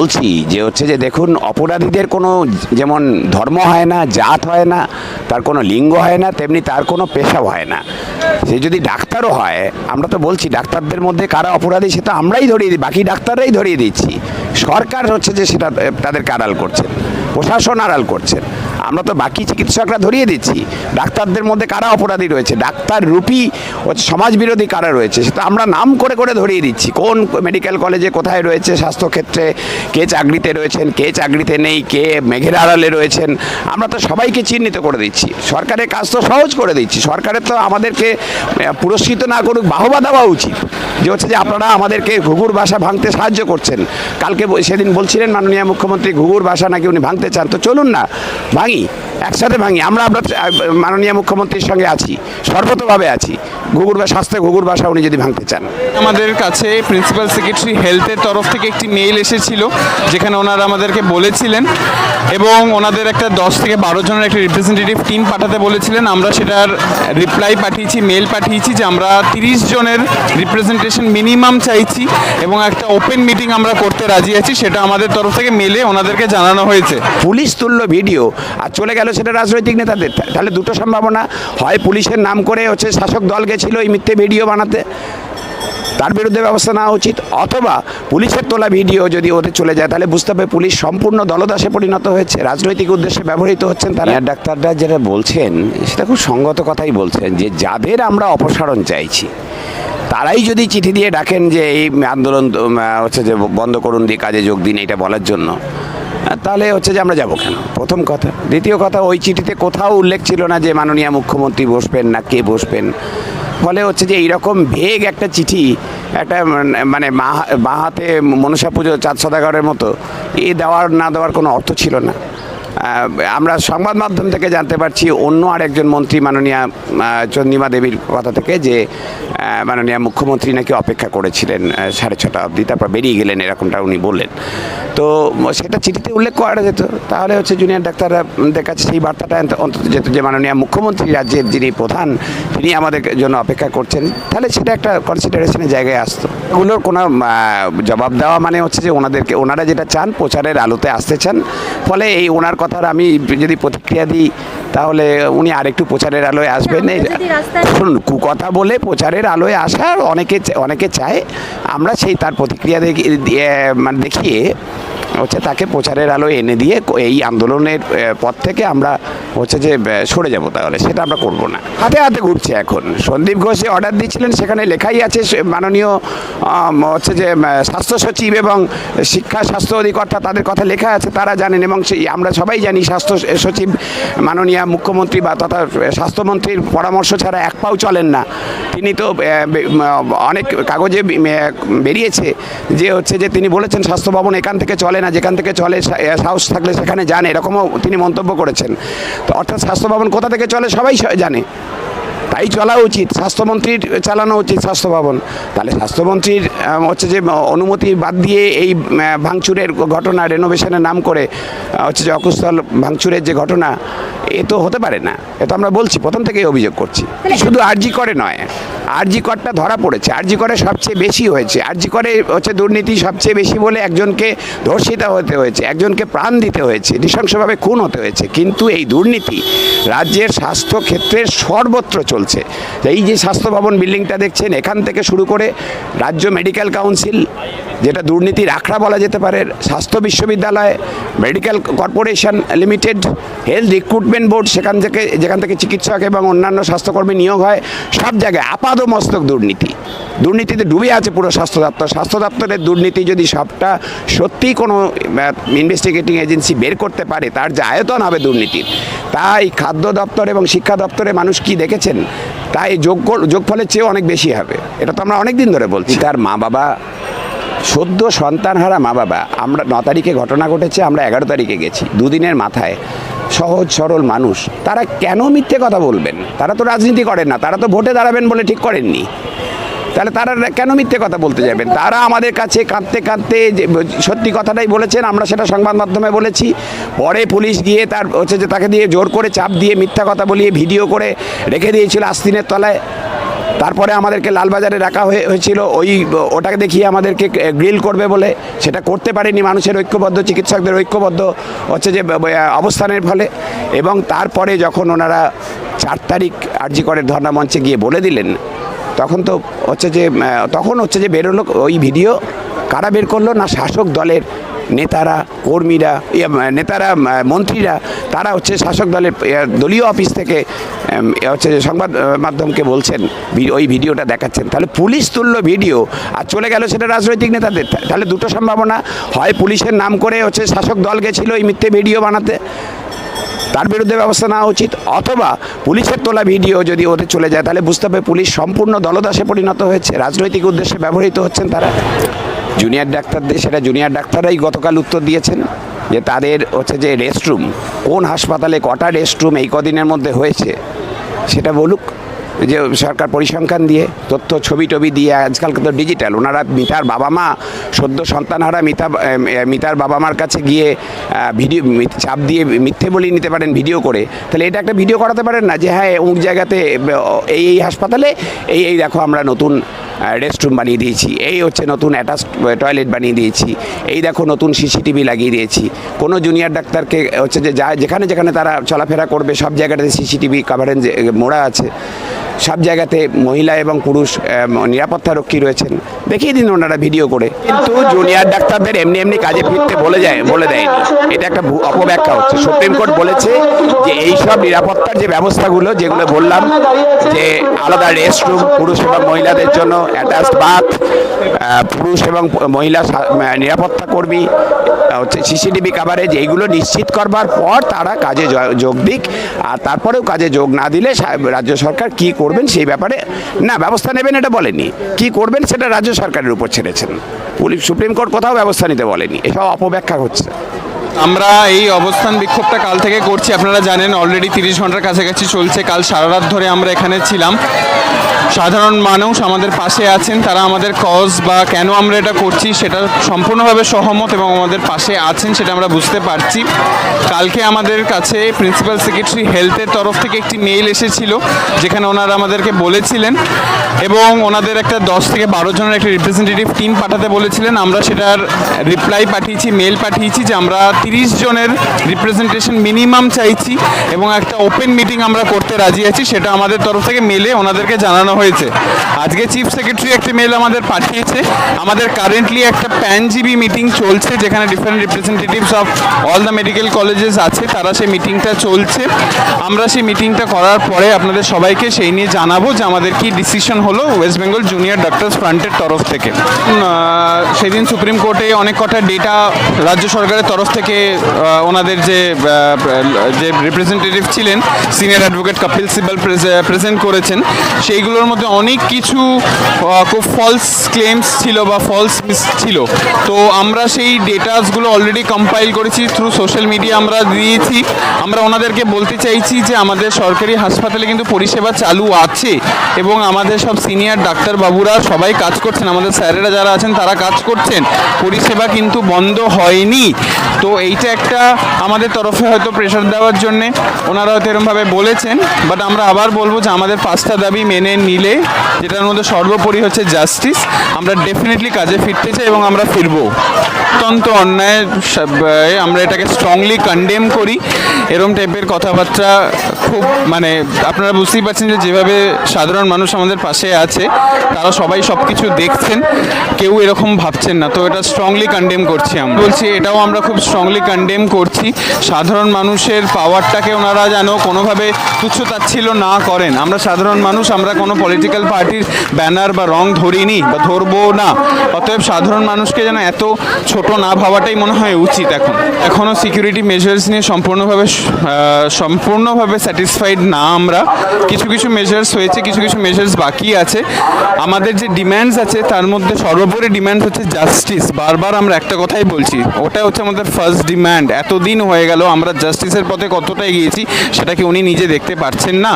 বলছি যে হচ্ছে যে দেখুন, অপরাধীদের কোনো যেমন ধর্ম হয় না, জাত হয় না, তার কোনো লিঙ্গ হয় না, তেমনি তার কোনো পেশাও হয় না। সে যদি ডাক্তারও হয়, আমরা তো বলছি ডাক্তারদের মধ্যে কারা অপরাধী সেটা আমরাই ধরিয়ে দিই বাকি ডাক্তাররাই ধরিয়ে দিচ্ছি। সরকার হচ্ছে যে সেটা তাদেরকে আড়াল করছেন, প্রশাসন আড়াল করছেন। আমরা তো বাকি চিকিৎসকরা ধরিয়ে দিচ্ছি। ডাক্তারদের মধ্যে কারা অপরাধী রয়েছে? ডাক্তার রূপী হচ্ছে সমাজবিরোধী কারা রয়েছে? সেটা আমরা নাম করে করে ধরিয়ে দিচ্ছি। কোন মেডিকেল কলেজে কোথায় রয়েছে স্বাস্থ্যক্ষেত্রে? কে চাকরিতে রয়েছেন? কে চাকরিতে নেই? কে মেঘের আড়ালে রয়েছেন? আমরা তো সবাইকে চিহ্নিত করে দিচ্ছি। সরকারের কাজ তো সহজ করে দিচ্ছি। সরকারের তো আমাদেরকে পুরস্কৃত না করুক, বাহবা দেওয়া উচিত। যে হচ্ছে যে আপনারা আমাদেরকে ঘুঘুর বাসা ভাঙতে সাহায্য করছেন। কালকে সেদিন বলছিলেন মাননীয় মুখ্যমন্ত্রী, ঘুঘুর বাসা নাকি উনি ভাঙতে চান। তো চলুন না, ভাঙি। একসাথে ভাঙি। আমরা আমরা মাননীয় মুখ্যমন্ত্রীর সঙ্গে আছি সর্বতভাবে আছি। ঘুঘুর বা স্বাস্থ্য ঘুঘুর বাসা উনি যদি ভাঙতে চান। আমাদের কাছে প্রিন্সিপাল সেক্রেটারি হেলথের তরফ থেকে একটি মেইল এসেছিল যেখানে ওনারা আমাদেরকে বলেছিলেন এবং ওনাদের একটা দশ থেকে বারো জনের একটা রিপ্রেজেন্টেটিভ টিম পাঠাতে বলেছিলেন। আমরা সেটার রিপ্লাই পাঠিয়েছি মেল পাঠিয়েছি যে আমরা তিরিশ জনের রিপ্রেজেন্টেশন মিনিমাম চাইছি এবং একটা ওপেন মিটিং আমরা করতে রাজি আছি সেটা আমাদের তরফ থেকে মেলে ওনাদেরকে জানানো হয়েছে। পুলিশ তুললো ভিডিও আর চলে গেল সেটা রাজনৈতিক নেতাদের। তাহলে দুটো সম্ভাবনা। হয় পুলিশের নাম করে হচ্ছে শাসক দল গেছিল এই মিথ্যে ভিডিও বানাতে। তার বিরুদ্ধে ব্যবস্থা নেওয়া উচিত। অথবা পুলিশের তোলা ভিডিও যদি ওদের চলে যায়, তাহলে বুঝতে হবে পুলিশ সম্পূর্ণ দলদাসে পরিণত হয়েছে। রাজনৈতিক উদ্দেশ্যে ব্যবহৃত হচ্ছেন তারা। ডাক্তাররা যেটা বলছেন, সেটা খুব সঙ্গত কথাই বলছেন যে যাদের আমরা অপসারণ চাইছি, তারাই যদি চিঠি দিয়ে ডাকেন যে এই আন্দোলন হচ্ছে যে বন্ধ করুন, দিয়ে কাজে যোগ দিন, এটা বলার জন্য তাহলে হচ্ছে যে আমরা যাব কেন? প্রথম কথা। দ্বিতীয় কথা, ওই চিঠিতে কোথাও উল্লেখ ছিল না যে মাননীয় মুখ্যমন্ত্রী বসবেন না কে বসবেন। ফলে হচ্ছে যে এইরকম ভেগ একটা চিঠি, একটা মানে মা- হাতে মনসা পুজো চাঁদ সদাগরের মতো, এ দেওয়ার না দেওয়ার কোনো অর্থ ছিল না। আমরা সংবাদ মাধ্যম থেকে জানতে পারছি অন্য আরেকজন মন্ত্রী মাননীয়া চন্দ্রিমা দেবীর কথা থেকে যে মাননীয় মুখ্যমন্ত্রী নাকি অপেক্ষা করেছিলেন সাড়ে ছটা অবধি, তারপর বেরিয়ে গেলেন এরকমটা উনি বললেন। তো সেটা চিঠিতে উল্লেখ করা যেত। তাহলে হচ্ছে জুনিয়র ডাক্তাররা কাছে সেই বার্তাটা অন্তত যেত যে মাননীয় মুখ্যমন্ত্রী রাজ্যের যিনি প্রধান তিনি আমাদের জন্য অপেক্ষা করছেন। তাহলে সেটা একটা কনসিডারেশনের জায়গায় আসতো। ওগুলোর কোনো জবাব দেওয়া মানে হচ্ছে যে ওনাদেরকে ওনারা যেটা চান প্রচারের আলোতে আসতে চান। ফলে এই ওনার কথার আমি যদি প্রতিক্রিয়া দিই তাহলে উনি আরেকটু প্রচারের আলোয় আসবেন। শুনুন কুকথা বলে প্রচারের আলোয় আসার অনেকে অনেকে চায়। আমরা সেই তার প্রতিক্রিয়া দেখি- দিয়ে মানে দেখিয়ে হচ্ছে তাকে প্রচারের আলো এনে দিয়ে এই আন্দোলনের পথ থেকে আমরা হচ্ছে যে সরে যাব তাহলে। সেটা আমরা করব না। হাতে হাতে ঘুরছে এখন। সন্দীপ ঘোষে অর্ডার দিয়েছিলেন, সেখানে লেখাই আছে মাননীয় হচ্ছে যে স্বাস্থ্য সচিব এবং শিক্ষা স্বাস্থ্য অধিকর্তা, তাদের কথা লেখা আছে, তারা জানেন এবং সেই আমরা সবাই জানি স্বাস্থ্য সচিব, মাননীয় মুখ্যমন্ত্রী বা তথা স্বাস্থ্যমন্ত্রীর পরামর্শ ছাড়া এক পাও চলেন না। তিনি তো অনেক কাগজে বেরিয়েছে যে হচ্ছে যে তিনি বলেছেন, স্বাস্থ্য ভবন এখান থেকে চলে না যেখান থেকে চলে সাহস থাকলে সেখানে যান এরকমও তিনি মন্তব্য করেছেন। তো অর্থাৎ স্বাস্থ্য ভবন কোথা থেকে চলে সবাই জানে। তাই চলা উচিত স্বাস্থ্যমন্ত্রীর চালানো উচিত স্বাস্থ্য ভবন তাহলে স্বাস্থ্যমন্ত্রীর হচ্ছে যে অনুমতি বাদ দিয়ে এই ভাঙচুরের ঘটনা রেনোভেশনের নাম করে হচ্ছে যে অকুস্থল ভাঙচুরের যে ঘটনা এ তো হতে পারে না। এ তো আমরা বলছি প্রথম থেকেই অভিযোগ করছি। শুধু আরজি করে নয়। আরজি করটা ধরা পড়েছে। আরজি করে সবচেয়ে বেশি হয়েছে। আরজি করে হচ্ছে দুর্নীতি সবচেয়ে বেশি বলে একজনকে ধর্ষিতা হতে হয়েছে, একজনকে প্রাণ দিতে হয়েছে, নৃশংসভাবে খুন হতে হয়েছে। কিন্তু এই দুর্নীতি রাজ্যের স্বাস্থ্য ক্ষেত্রের সর্বত্র চলছে। এই যে স্বাস্থ্য ভবন বিল্ডিংটা দেখছেন, এখান থেকে শুরু করে রাজ্য মেডিকেল কাউন্সিল, যেটা দুর্নীতির আখড়া বলা যেতে পারে, স্বাস্থ্য বিশ্ববিদ্যালয়, medical corporation limited, health recruitment board, সেখান থেকে, যেখান থেকে চিকিৎসক এবং অন্যান্য স্বাস্থ্যকর্মী নিয়োগ হয়, সব জায়গায় আপাদমস্তক দুর্নীতি। দুর্নীতিতে ডুবে আছে পুরো স্বাস্থ্য দপ্তর। স্বাস্থ্য দপ্তরের দুর্নীতি যদি সবটা সত্যিই কোনো ইনভেস্টিগেটিং এজেন্সি বের করতে পারে তার যে আয়তন হবে দুর্নীতির। তাই খাদ্য দপ্তর এবং শিক্ষা দপ্তরে মানুষ কি দেখেছেন? তাই যোগ যোগফলের চেয়েও অনেক বেশি হবে। এটা তো আমরা অনেক দিন ধরে বলছি। তার মা বাবা সদ্য সন্তানহারা মা বাবা আমরা ন তারিখে ঘটনা ঘটেছে আমরা এগারো তারিখে গেছি। দুদিনের মাথায়। সহজ, সরল মানুষ। তারা কেন মিথ্যে কথা বলবেন? তারা তো রাজনীতি করেন না, তারা তো ভোটে দাঁড়াবেন বলে ঠিক করেননি। তাহলে তারা কেন মিথ্যে কথা বলতে যাবেন? তারা আমাদের কাছে কাঁদতে কাঁদতে যে, সত্যি কথাটাই বলেছেন, আমরা সেটা সংবাদ মাধ্যমে বলেছি। পরে পুলিশ গিয়ে তার, হচ্ছে যে তাকে দিয়ে জোর করে চাপ দিয়ে মিথ্যা কথা বলিয়ে ভিডিও করে রেখে দিয়েছিল আস্তিনের তলায়। তারপরে আমাদেরকে লালবাজারে রাখা হয়ে হয়েছিল। ওই, ওটাকে দেখিয়ে আমাদেরকে গ্রিল করবে বলে। সেটা করতে পারেনি মানুষের ঐক্যবদ্ধ, চিকিৎসকদের ঐক্যবদ্ধ হচ্ছে যে অবস্থানের ফলে। এবং তারপরে যখন ওনারা চার তারিখ আরজি করে ধর্ণা মঞ্চে গিয়ে বলে দিলেন, তখন তো হচ্ছে যে তখন হচ্ছে যে বেরোলো ওই ভিডিও। কারা বের করল না শাসক দলের নেতারা কর্মীরা ইয়ে, নেতারা মন্ত্রীরা তারা হচ্ছে শাসক দলের দলীয় অফিস থেকে হচ্ছে যে সংবাদ মাধ্যমকে বলছেন ওই ভিডিওটা দেখাচ্ছেন। তাহলে পুলিশ তুললো ভিডিও আর চলে গেল সেটা রাজনৈতিক নেতাদের। তাহলে দুটো সম্ভাবনা হয় পুলিশের নাম করে হচ্ছে শাসক দল গেছিল এই মিথ্যে ভিডিও বানাতে তার বিরুদ্ধে ব্যবস্থা নেওয়া উচিত অথবা পুলিশের তোলা ভিডিও যদি ওদের চলে যায় তাহলে বুঝতে হবে পুলিশ সম্পূর্ণ দলদাসে পরিণত হয়েছে রাজনৈতিক উদ্দেশ্যে ব্যবহৃত হচ্ছেন তারা। জুনিয়র ডাক্তারদের সেটা জুনিয়র ডাক্তাররাই গতকাল উত্তর দিয়েছেন যে তাদের হচ্ছে যে রেস্টরুম কোন হাসপাতালে কটা রেস্টরুম এই কদিনের মধ্যে হয়েছে, সেটা বলুক। যে সরকার পরিসংখ্যান দিয়ে, তথ্য, ছবি টবি দিয়ে, আজকাল তো ডিজিটাল ওনারা মিতার বাবা মা, সদ্য সন্তানহারা মিতা মিতার বাবা মার কাছে গিয়ে ভিডিও চাপ দিয়ে মিথ্যে বলিয়ে নিতে পারেন ভিডিও করে। তাহলে এটা একটা ভিডিও করাতে পারেন না যে হ্যাঁ অমুক জায়গাতে এই এই হাসপাতালে, এই এই দেখো আমরা নতুন রেস্টরুম বানিয়ে দিয়েছি। এই হচ্ছে নতুন অ্যাটাচ টয়লেট বানিয়ে দিয়েছি। এই দেখো নতুন সিসিটিভি লাগিয়ে দিয়েছি। কোনো জুনিয়র ডাক্তারকে হচ্ছে যে যা, যেখানে যেখানে তারা চলাফেরা করবে, সব জায়গাটাতে সিসিটিভি কাভারেজ মোড়া আছে। সব জায়গাতে মহিলা এবং পুরুষ আহ, নিরাপত্তা রক্ষী রয়েছেন। দেখিয়ে দিন ওনারা ভিডিও করে। কিন্তু জুনিয়র ডাক্তারদের এমনি এমনি কাজে ফিরতে বলে যায় বলে দেয়নি। এটা একটা অপব্যাখ্যা হচ্ছে। সুপ্রিম কোর্ট বলেছে যে এই সব নিরাপত্তার যে ব্যবস্থাগুলো যেগুলো বললাম যে আলাদা রেস্টরুম পুরুষ এবং মহিলাদের জন্য অ্যাটাচড বাথ পুরুষ এবং মহিলা নিরাপত্তা কর্মী হচ্ছে সিসিটিভি কাভারেজ এইগুলো নিশ্চিত করবার পর তারা কাজে যোগ দিক। আর তারপরেও কাজে যোগ না দিলে রাজ্য সরকার কি করবেন সেই ব্যাপারে? না, ব্যবস্থা নেবেন এটা বলেনি। কি করবেন সেটা রাজ্য সরকারের উপর ছেড়েছেন। পুলিশ, সুপ্রিম কোর্ট কোথাও ব্যবস্থা নিতে বলেনি। এসব অপব্যাখ্যা হচ্ছে। আমরা এই অবস্থান বিক্ষোভটা কাল থেকে করছি। আপনারা জানেন অলরেডি তিরিশ ঘণ্টার কাছাকাছি চলছে। কাল সারা রাত ধরে আমরা এখানে ছিলাম। সাধারণ মানুষ আমাদের পাশে আছেন, তারা আমাদের কজ বা কেন আমরা এটা করছি সেটা সম্পূর্ণভাবে সহমত এবং আমাদের পাশে আছেন সেটা আমরা বুঝতে পারছি। কালকে আমাদের কাছে প্রিন্সিপাল সেক্রেটারি হেলথের তরফ থেকে একটি মেইল এসেছিল, যেখানে ওনারা আমাদেরকে বলেছিলেন এবং ওনাদের একটা দশ থেকে বারো জনের একটা রিপ্রেজেন্টেটিভ টিম পাঠাতে বলেছিলেন। আমরা সেটার রিপ্লাই পাঠিয়েছি মেল পাঠিয়েছি যে আমরা তিরিশ জনের রিপ্রেজেন্টেশন মিনিমাম চাইছি এবং একটা ওপেন মিটিং আমরা করতে রাজি আছি, সেটা আমাদের তরফ থেকে মেলে ওনাদেরকে জানানো হয়েছে। আজকে চিফ সেক্রেটারি একটি মেল আমাদের পাঠিয়েছে। আমাদের কারেন্টলি একটা প্যানজিবি মিটিং চলছে, যেখানে different representatives of all the medical colleges আছে, তারা সেই মিটিংটা চলছে। আমরা সেই মিটিংটা করার পরে আপনাদের সবাইকে সেই নিয়ে জানাব যে আমাদের কি ডিসিশন হলো ওয়েস্ট বেঙ্গল জুনিয়র ডক্টরস ফ্রন্টের তরফ থেকে। সেদিন সুপ্রিম কোর্টে অনেক কটা ডেটা রাজ্য সরকারের তরফ থেকে ওনাদের যে যে রিপ্রেজেন্টেটিভ ছিলেন senior advocate Kapil Sibal present করেছেন, সেইগুলোর মধ্যে অনেক কিছু খুব ফলস ক্লেমস ছিল বা ফলস ছিল। তো আমরা সেই ডেটাসগুলো অলরেডি কম্পাইল করেছি থ্রু সোশ্যাল মিডিয়া আমরা দিয়েছি। আমরা ওনাদেরকে বলতে চাইছি যে আমাদের সরকারি হাসপাতালে কিন্তু পরিষেবা চালু আছে এবং আমাদের সব সিনিয়র ডাক্তারবাবুরা সবাই কাজ করছেন। আমাদের স্যারেরা যারা আছেন তারা কাজ করছেন। পরিষেবা কিন্তু বন্ধ হয়নি। তো এইটা একটা আমাদের তরফে হয়তো প্রেশার দেওয়ার জন্যে। ওনারা হয়তো এরমভাবে বলেছেন বাট আমরা আবার বলব যে আমাদের পাঁচটা দাবি মেনে নিলে যেটার মধ্যে সর্বোপরি হচ্ছে জাস্টিস আমরা ডেফিনেটলি কাজে ফিরতে চাই এবং আমরা ফিরবো। অত্যন্ত অন্যায় আমরা এটাকে স্ট্রংলি কন্ডেম করি। এরম টাইপের কথাবার্তা খুব মানে আপনারা বুঝতেই পারছেন যে যেভাবে সাধারণ মানুষ আমাদের পাশে আছে, তারা সবাই সব কিছু দেখছেন, কেউ এরকম ভাবছেন না। তো এটা স্ট্রংলি কন্ডেম করছি আমরা। বলছি, এটাও আমরা খুব স্ট্রংলি কন্ডেম করছি। সাধারণ মানুষের পাওয়ারটাকে ওনারা যেন কোনোভাবে তুচ্ছ তাচ্ছিল্য না করেন। আমরা সাধারণ মানুষ, আমরা কোনো পলিটিক্যাল পার্টির ব্যানার বা রং ধরিনি বা ধরবো না। অতএব সাধারণ মানুষকে যেন এত ছোট না ভাবাটাই মনে হয় উচিত এখন। এখনও সিকিউরিটি মেজার্স নিয়ে সম্পূর্ণভাবে সম্পূর্ণভাবে স্যাটিসফাইড না আমরা। কিছু কিছু মেজার্স হয়েছে, কিছু কিছু মেজার্স বাকি আছে। আমাদের যে ডিম্যান্ডস আছে, তার মধ্যে সর্বোপরি ডিম্যান্ড হচ্ছে জাস্টিস বারবার আমরা একটা কথাই বলছি, ওটা হচ্ছে আমাদের ফার্স্ট ডিম্যান্ড এতদিন হয়ে গেল, আমরা জাস্টিসের পথে কতটা এগিয়েছি সেটা কি উনি নিজে দেখতে পারছেন না।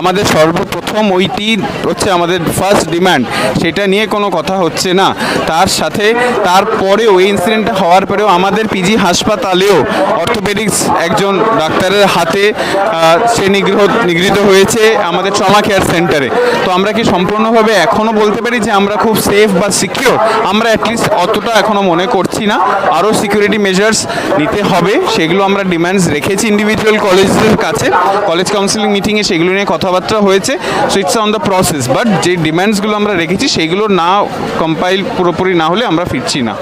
আমাদের সর্বপ্রথম ওইটি হচ্ছে আমাদের ফার্স্ট ডিম্যান্ড সেটা নিয়ে কোনো কথা হচ্ছে না। তার সাথে তারপরেও এই ইনসিডেন্টটা হওয়ার পরেও আমাদের পিজি হাসপাতালেও অর্থোপেডিক্স একজন ডাক্তারের হাতে সে নিগৃহ, নিগৃহীত হয়েছে আমাদের ট্রমা কেয়ার সেন্টারে তো আমরা কি সম্পূর্ণভাবে এখনও বলতে পারি যে আমরা খুব সেফ বা সিকিওর আমরা অ্যাটলিস্ট অতটা এখনও মনে করছি না। আরও সিকিউরিটি মেজার্স নিতে হবে। সেগুলো আমরা ডিমান্ডস রেখেছি ইন্ডিভিজুয়াল কলেজের কাছে। কলেজ কাউন্সিলিং মিটিংয়ে সেগুলো নিয়ে কথাবার্তা হয়েছে। So it's on the process but যে ডিমান্ডসগুলো আমরা রেখেছি, সেইগুলো না কম্পাইল পুরোপুরি না হলে আমরা ফিরছি না।